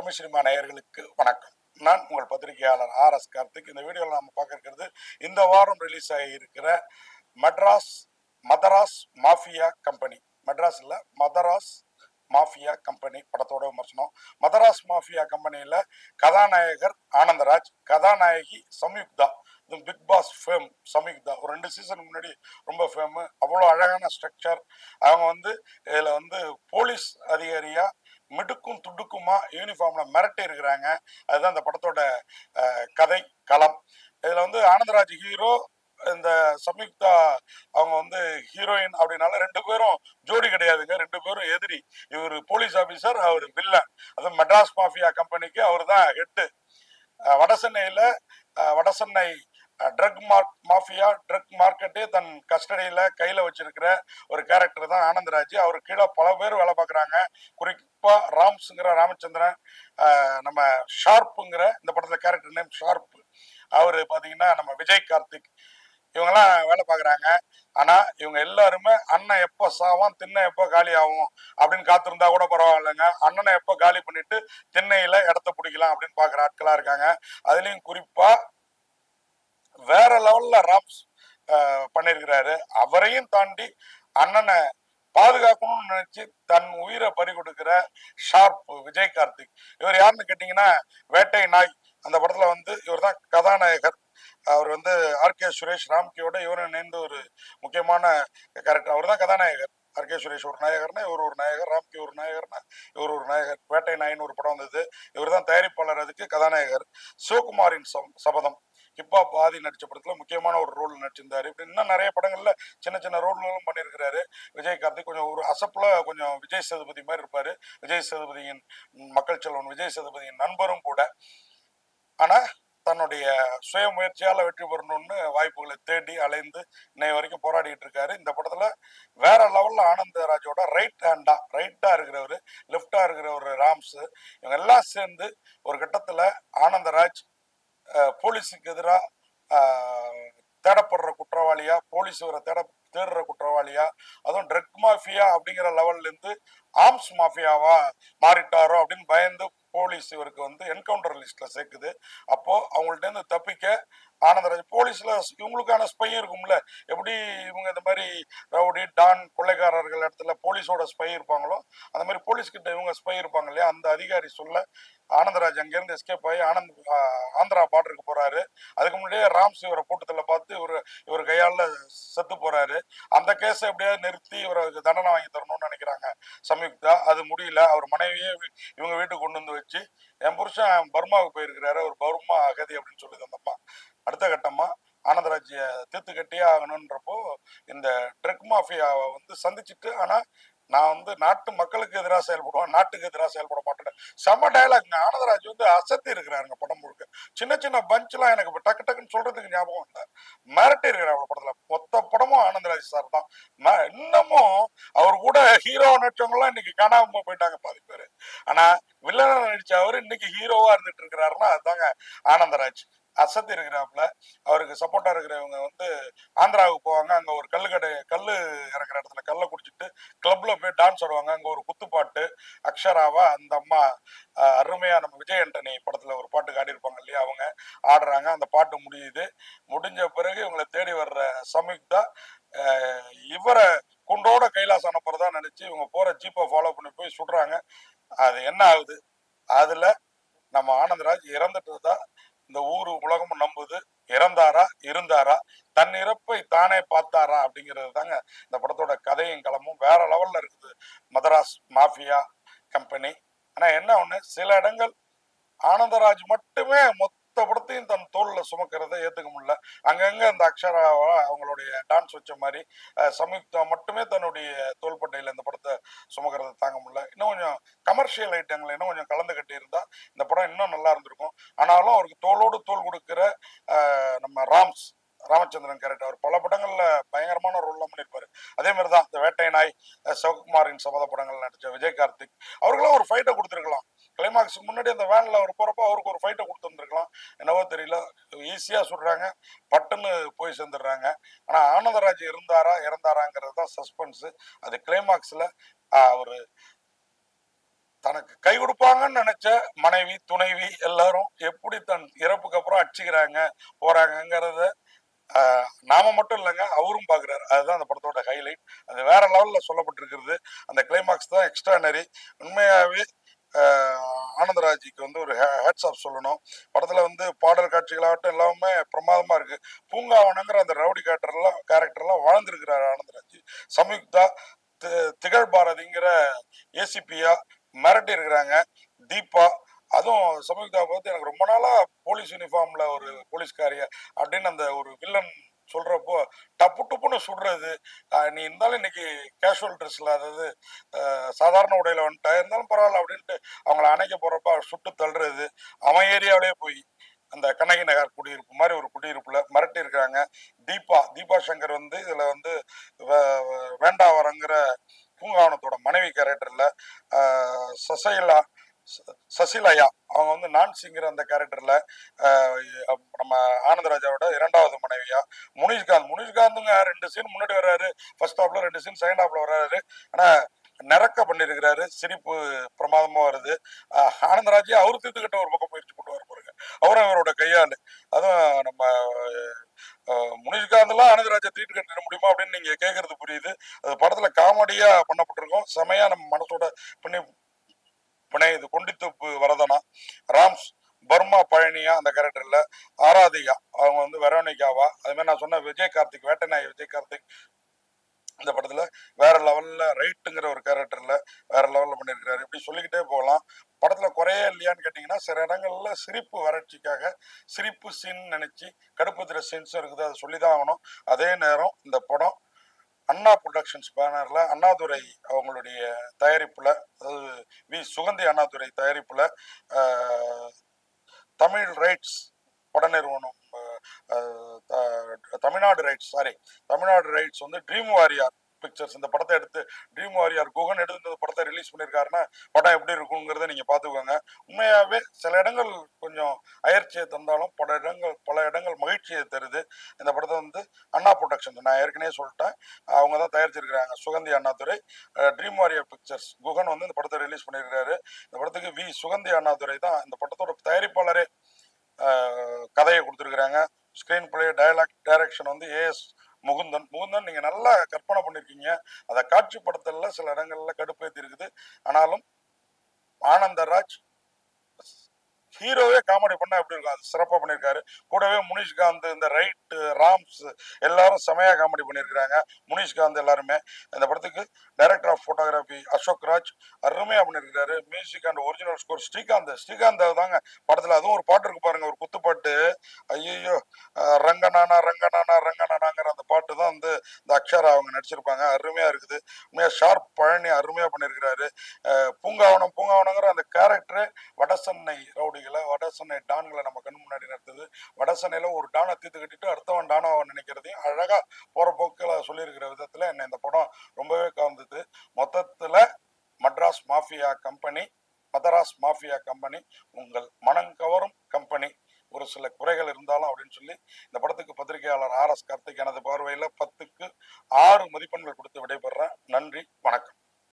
Tamil cinema நேயர்களுக்கு வணக்கம். நான் உங்கள் பத்திரிகையாளர் ஆர் எஸ் கார்த்திக். இந்த வீடியோவில் நம்ம பார்க்க இருக்கிறது இந்த வாரம் ரிலீஸ் ஆகியிருக்கிற மெட்ராஸ் மதராஸ் மாஃபியா கம்பெனி மெட்ராஸில் மதராஸ் மாஃபியா கம்பெனி படத்தோட விமர்சனம். மதராஸ் மாஃபியா கம்பெனியில் கதாநாயகர் ஆனந்தராஜ் கதாநாயகி சம்யுக்தா இது பிக் பாஸ் ஃபேம் சம்யுக்தா ஒரு ரெண்டு சீசன் முன்னாடி ரொம்ப ஃபேமு அவ்வளோ அழகான ஸ்ட்ரக்சர் அவங்க வந்து இதில் வந்து போலீஸ் அதிகாரியாக மிடுக்கும் துடுக்குமா யூனிஃபார்ம்ல மிரட்டி இருக்கிறாங்க. அதுதான் இந்த படத்தோட கதை களம். இதுல வந்து ஆனந்தராஜ் ஹீரோ இந்த சம்யுக்தா அவங்க வந்து ஹீரோயின் அப்படின்னால ரெண்டு பேரும் ஜோடி கிடையாதுங்க. ரெண்டு பேரும் எதிரி. இவர் போலீஸ் ஆபீசர் அவர் வில்லன் அது மெட்ராஸ் மாஃபியா கம்பெனிக்கு அவர் தான் ஹெட்டு வடசென்னையில வட Vadachennai drug mark mafia drug மார்க்கெட்டே தன் கஸ்டடியில் கையில் வச்சிருக்கிற ஒரு கேரக்டர் தான் ஆனந்தராஜ். அவர் கீழே பல பேர் வேலை பார்க்குறாங்க. குறிப்பாக ராம்ஸுங்கிற ராமச்சந்திரன் நம்ம ஷார்ப்புங்கிற இந்த படத்தில் கேரக்டர் நேம் ஷார்ப் அவர் பார்த்தீங்கன்னா நம்ம விஜய் கார்த்திக். இவங்கெல்லாம் வேலை பார்க்குறாங்க. ஆனால் இவங்க எல்லாருமே அண்ணன் எப்போ சாவான் திண்ணை எப்போ காலி ஆகும் அப்படின்னு காத்திருந்தா கூட பரவாயில்லைங்க. அண்ணனை எப்போ காலி பண்ணிட்டு திண்ணையில் இடத்த பிடிக்கலாம் அப்படின்னு பார்க்குற ஆட்களாக இருக்காங்க. அதுலேயும் குறிப்பாக வேற லெவல்ல ராம்ஸ் பண்ணியிருக்கிறாரு அவரையும் தாண்டி அண்ணனை பாதுகாக்கணும்னு நினைச்சு தன் உயிரை பறி கொடுக்கிற ஷார்ப் விஜய் கார்த்திக். இவர் யாருன்னு கேட்டீங்கன்னா வேட்டை நாய். அந்த படத்துல வந்து இவர் தான் கதாநாயகர். அவர் வந்து ஆர். கே. சுரேஷ் ராம்கியோட இவரும் இணைந்து ஒரு முக்கியமான கேரக்டர் அவர் தான் கதாநாயகர். ஆர். கே. சுரேஷ் ஒரு நாயகர்னா இவர் ஒரு நாயகர் ராம்கி ஒரு நாயகர்னா இவர் ஒரு நாயகர். வேட்டை நாயின்னு ஒரு படம் வந்தது. இவர் தான் தயாரிப்பாளர் அதுக்கு கதாநாயகர். சிவகுமாரின் சபதம். ஹிப்ஹாப் ஆதி நடித்த படத்தில் முக்கியமான ஒரு ரோல் நடிச்சிருந்தாரு. இப்படி இன்னும் நிறைய படங்களில் சின்ன சின்ன ரோல்களும் பண்ணியிருக்கிறாரு விஜய் கார்த்திக் கொஞ்சம் ஒரு அசப்பில் கொஞ்சம் விஜய் சேதுபதி மாதிரி இருப்பார். விஜய் சேதுபதியின் மக்கள் செல்வன் விஜய் சேதுபதியின் நண்பரும் கூட. ஆனால் தன்னுடைய சுய முயற்சியால் வெற்றி பெறணும்னு வாய்ப்புகளை தேடி அலைந்து இன்னை வரைக்கும் போராடிட்டு இருக்காரு. இந்த படத்துல வேற லெவல்ல ஆனந்தராஜோட ரைட் ஹேண்டா ரைட்டா இருக்கிறவர் லெஃப்டா இருக்கிற ஒரு ராம்ஸ் இவங்க எல்லாம் சேர்ந்து ஒரு கட்டத்துல ஆனந்தராஜ் போலீஸுக்கு எதிராக தேடப்படுற குற்றவாளியா போலீஸ் இவரை தேட தேடுற குற்றவாளியா அதுவும் ட்ரக் மாஃபியா அப்படிங்கிற லெவல்லேருந்து ஆர்ம்ஸ் மாஃபியாவா மாறிட்டாரோ அப்படின்னு பயந்து போலீஸ் இவருக்கு வந்து என்கவுண்டர் லிஸ்ட்ல சேர்க்குது. அப்போ அவங்கள்ட்ட இருந்து தப்பிக்க ஆனந்தராஜ் போலீஸ்ல இவங்களுக்கான ஸ்பையும் இருக்கும்ல. எப்படி இவங்க இந்த மாதிரி ரவுடி டான் கொள்ளைக்காரர்கள் இடத்துல போலீஸோட ஸ்பை இருப்பாங்களோ அந்த மாதிரி போலீஸ் கிட்ட இவங்க ஸ்பை இருப்பாங்க இல்லையா? அந்த அதிகாரி சொல்ல ஆனந்தராஜ் அங்கேருந்து எஸ்கேப் ஆகி ஆனந்த் ஆந்திரா பார்டருக்கு போறாரு. அதுக்கு முன்னாடியே ராம்ஸ் இவரை கூட்டத்தில் பார்த்து இவர் இவர் கையால செத்து போறாரு. அந்த கேஸை எப்படியாவது நிறுத்தி இவருக்கு தண்டனை வாங்கி தரணும்னு நினைக்கிறாங்க. சம்யுக்தா அது முடியல. அவர் மனைவியே இவங்க வீட்டுக்கு கொண்டு வந்து வச்சு என் புருஷன் பர்மாவுக்கு போயிருக்கிறாரு. ஒரு பர்மா அகதி அப்படின்னு சொல்லுது அந்த அடுத்த கட்டமா ஆனந்தராஜ்ய தீர்த்து கட்டியே ஆகணுன்றப்போ இந்த ட்ரக் மாஃபியாவை வந்து சந்திச்சுட்டு ஆனா நான் வந்து நாட்டு மக்களுக்கு எதிராக செயல்படுவேன் நாட்டுக்கு எதிராக செயல்பட மாட்டேன் செம்ம டயலாக்ங்க ஆனந்தராஜ் வந்து அசத்தி இருக்கிறாருங்க படம் முழுக்க. சின்ன சின்ன பஞ்ச்லாம் எனக்கு டக்கு டக்குன்னு சொல்றதுக்கு ஞாபகம் இல்லை. மிரட்டி இருக்கிறார் படத்துல. மொத்த படமும் ஆனந்தராஜ் சார் தான். இன்னமும் அவர் கூட ஹீரோ நடிச்சவங்கலாம் இன்னைக்கு காணாம போயிட்டாங்க பாதி பேர். ஆனா வில்லனா நடிச்ச அவர் இன்னைக்கு ஹீரோவா இருந்துட்டு இருக்கிறாருன்னா அதுதாங்க ஆனந்தராஜ். அசத்தி இருக்கிறாப்புல அவருக்கு சப்போர்ட்டா இருக்கிறவங்க வந்து ஆந்திராவுக்கு போவாங்க. அங்க ஒரு கல்லு கடை கல்லு இறக்குற இடத்துல கல்லை குடிச்சிட்டு கிளப்ல போய் டான்ஸ் ஆடுவாங்க. அங்க ஒரு குத்துப்பாட்டு அக்ஷராவா அந்த அம்மா அருமையா நம்ம விஜய் ஆண்டனி படத்துல ஒரு பாட்டு காட்டியிருப்பாங்க இல்லையா? அவங்க ஆடுறாங்க. அந்த பாட்டு முடியுது. முடிஞ்ச பிறகு இவங்களை தேடி வர்ற சமீக்தா இவரை குண்டோட கைலாஸ் அனுப்புறதா நினைச்சு இவங்க போற ஜீப்பை ஃபாலோ பண்ணி போய் சுடுறாங்க. அது என்ன ஆகுது? அதுல நம்ம ஆனந்தராஜ் தான் இந்த ஊரு உலகமும் நம்புது. இறந்தாரா? இருந்தாரா? தன் இறப்பை தானே பார்த்தாரா? அப்படிங்கிறது தாங்க இந்த படத்தோட கதையும் களமும். வேற லெவல்ல இருக்குது. மதராஸ் மாஃபியா கம்பெனி ஆனா என்ன ஒண்ணு? சில இடங்கள் ஆனந்தராஜ் மட்டும் மொத்த படத்தையும் தன் தோல்ல சுமக்கிறத ஏத்துக்க முடியல. அங்கங்க அந்த அக்ஷராவா அவங்களுடைய டான்ஸ் வச்ச மாதிரி அஹ், சம்யுக்தா மட்டுமே தன்னுடைய தோள்பட்டையில இந்த படத்தை சுமக்கிறத தாங்க முடியல. இன்னும் கொஞ்சம் கமர்ஷியல் ஐட்டங்கள் இன்னும் கொஞ்சம் கலந்து கட்டி இருந்தா இந்த படம் இன்னும் நல்லா இருந்திருக்கும். ஆனாலும் அவருக்கு தோளோடு தோல் கொடுக்கிற நம்ம ராம்ஸ் ராமச்சந்திரன் கேரக்டர் அவர் பல படங்கள்ல பயங்கரமான ரோல்லாம் பண்ணியிருப்பாரு. அதே மாதிரி தான் இந்த வேட்டை நாய் சிவகுமாரின் சபத படங்கள் நடிச்ச விஜய் கார்த்திக் அவர்களாம் ஒரு ஃபைட்டை கொடுத்துருக்கலாம். கிளைமாக்ஸுக்கு முன்னாடி அந்த வேனில் அவர் போகிறப்போ அவருக்கு ஒரு ஃபைட்டை கொடுத்துருந்துருக்கலாம் என்னவோ தெரியல. ஈஸியாக சொல்கிறாங்க பட்டுன்னு போய் சேர்ந்துடுறாங்க. ஆனால் ஆனந்தராஜ் இருந்தாரா இறந்தாராங்கிறது தான் சஸ்பென்ஸு அது கிளைமாக்ஸில் அவர் தனக்கு கை கொடுப்பாங்கன்னு நினைச்ச மனைவி துணைவி எல்லாரும் எப்படி தன் இறப்புக்கு அப்புறம் அடிச்சுக்கிறாங்க போகிறாங்கங்கிறத நாம மட்டும் இல்லைங்க அவரும் பாக்குறாரு. அதுதான் அந்த படத்தோட ஹைலைட் அது வேற லெவல்ல சொல்லப்பட்டிருக்கிறது. அந்த கிளைமாக்ஸ் தான் எக்ஸ்ட்ரானரி உண்மையாவே ஆனந்தராஜுக்கு வந்து ஒரு ஹேட்ஸ் ஆஃப் சொல்லணும். படத்துல வந்து பாடல் காட்சிகளாகட்டும் எல்லாமே பிரமாதமா இருக்கு. பூங்காவனங்கிற அந்த ரவுடி கேரக்டர்லாம் கேரக்டர்லாம் வாழ்ந்துருக்கிறார் ஆனந்தராஜ். சம்யுக்தா தி- திகழ் பாரதிங்கிற ஏசிபியா மிரட்டி இருக்கிறாங்க தீபா அதுவும் சமீபத்தை பார்த்து எனக்கு ரொம்ப நாளா போலீஸ் யூனிஃபார்ம்ல ஒரு போலீஸ்காரிய அப்படின்னு அந்த ஒரு வில்லன் சொல்றப்போ டப்பு டப்புன்னு சுடுறது நீ இருந்தாலும் இன்னைக்கு கேஷுவல் ட்ரெஸ்ல அதாவது சாதாரண உடையில வந்துட்டா இருந்தாலும் பரவாயில்ல அப்படின்ட்டு அவங்கள அணைக்க போறப்ப சுட்டு தள்ளுறது அவன் ஏரியாவிலே போய் அந்த கண்ணகி நகர் குடியிருப்பு மாதிரி ஒரு குடியிருப்புல மிரட்டி இருக்கிறாங்க. தீபா தீபா சங்கர் வந்து இதுல வந்து வேண்டாவரங்கிற பூங்காவனத்தோட மனைவி கேரக்டர்ல சசைலா சசிலயா அவங்க வந்து நான்சிங்கிற அந்த கேரக்டர்ல நம்ம ஆனந்தராஜாவோட இரண்டாவது மனைவியா? முனிஷ்காந்த். முனிஷ்காந்துங்க ரெண்டு சீன் முன்னாடி வர்றாரு. ஃபர்ஸ்ட் ஹாப்ல ரெண்டு சீன் செகண்ட் ஹாப்ல வர்றாரு. ஆனா நிறக்க பண்ணிருக்கிறாரு. சிரிப்பு பிரமாதமா வருது. ஆனந்தராஜே அவர் தீர்த்துக்கிட்ட ஒரு பக்கம் முயற்சி கொண்டு வர பாருங்க அவரும் அவரோட கையாளு. அதுவும் நம்ம அஹ், முனிஷ்காந்த்லாம் ஆனந்தராஜை தீட்டு கட்டிட முடியுமா அப்படின்னு நீங்க கேட்கறது புரியுது. அது படத்துல காமெடியா பண்ணப்பட்டிருக்கோம். செமையா நம்ம மனசோட பண்ணி பிணையுது கொண்டித்துப்பு வரதனா ராம்ஸ் பர்மா பழனியா அந்த கேரக்டர்ல ஆராதிகா அவங்க வந்து வெரோனிகாவா அது மாதிரி நான் சொன்ன விஜய் கார்த்திக் வேட்டநாய் விஜய் கார்த்திக் இந்த படத்துல வேற லெவல்ல ரைட்டுங்கிற ஒரு கேரக்டர்ல வேற லெவல்ல பண்ணியிருக்கிறாரு. இப்படி சொல்லிக்கிட்டே போகலாம். படத்துல குறையே இல்லையான்னு கேட்டீங்கன்னா சில இடங்கள்ல சிரிப்பு வறட்சிக்காக சிரிப்பு சீன் நினைச்சு கடுப்புத்திர சீன்ஸும் இருக்குது அதை சொல்லிதான் ஆகணும். அதே நேரம் இந்த படம் அண்ணா ப்ரொடக்ஷன்ஸ் பேனரில் அண்ணாதுரை அவங்களுடைய தயாரிப்பில் அதாவது வி. சுகந்தி அண்ணாதுரை தயாரிப்பில் தமிழ் ரைட்ஸ் பட நிறுவனம் த- Tamilnadu rights sorry Tamilnadu rights வந்து ட்ரீம் வாரியார் பிக்சர்ஸ் இந்த படத்தை எடுத்து ட்ரீம் வாரியார் குகன் எடுத்து இந்த படத்தை ரிலீஸ் பண்ணியிருக்காருன்னா படம் எப்படி இருக்குங்கிறத நீங்கள் பார்த்துக்கோங்க. உண்மையாகவே சில இடங்கள் கொஞ்சம் அயற்சியை தந்தாலும் பல இடங்கள் பல இடங்கள் மகிழ்ச்சியை தருது. இந்த படத்தை வந்து அண்ணா ப்ரொடக்ஷன் நான் ஏற்கனவே சொல்லிட்டேன். அவங்க தான் தயாரிச்சிருக்கிறாங்க. Suganthi Annadurai Dream Warrior Pictures Guhan வந்து இந்த படத்தை ரிலீஸ் பண்ணியிருக்காரு. இந்த படத்துக்கு வி சுகந்தி அண்ணாதுரை தான் இந்த படத்தோட தயாரிப்பாளரே கதையை கொடுத்துருக்குறாங்க. ஸ்க்ரீன் பிளே டயலாக் டைரக்ஷன் வந்து ஏஎஸ் முகுந்தன். முகுந்தன் நீங்க நல்லா கற்பனை பண்ணிருக்கீங்க. அதை காட்சிப்படுத்தல சில இடங்கள்ல கடுப்பேத்தி இருக்குது ஆனாலும் ஆனந்தராஜ் ஹீரோவே காமெடி பண்ணா எப்படி இருக்கும்? அது சிறப்பாக பண்ணியிருக்காரு. கூடவே முனிஷ்காந்த் இந்த ரைட் ராம்ஸ் எல்லாரும் செமையாக காமெடி பண்ணியிருக்கிறாங்க. முனிஷ்காந்த் எல்லாருமே. இந்த படத்துக்கு director of photography Ashok Raj அருமையாக பண்ணியிருக்காரு music and original score Srikanth. Srikanth தாங்க படத்தில். அதுவும் ஒரு பாட்டு இருக்கு பாருங்க ஒரு குத்துப்பாட்டு ஐயோ ரங்கனானா ரங்கனானா ரங்கனானாங்கிற அந்த பாட்டு தான் வந்து இந்த அக்ஷரா அவங்க நடிச்சிருப்பாங்க. அருமையாக இருக்குது. உண்மையாக ஷார்ப் பழனி அருமையாக பண்ணியிருக்கிறாரு. பூங்காவனம் பூங்காவனங்கிற அந்த கேரக்டரு வடசென்னை ரவுடிகள். வடசென்னை டான்களை நம்ம கண் முன்னாடி நடத்துது வடசென்னையில ஒரு டானை தீர்த்து கட்டிட்டு அடுத்தவன் டானாவை நினைக்கிறதையும் அழகா போற போக்கில் சொல்லியிருக்கிற விதத்துல என்ன இந்த படம் ரொம்பவே கவர்ந்தது. மொத்தத்துல Madras mafia company Madras mafia company உங்கள் மனம் கவரும் கம்பெனி. ஒரு சில குறைகள் இருந்தாலும் அப்படின்னு சொல்லி இந்த படத்துக்கு பத்திரிகையாளர் ஆர் எஸ் கார்த்திக் எனது பார்வையில் பத்துக்கு ஆறு மதிப்பெண்கள் கொடுத்து விடைபெறேன். நன்றி.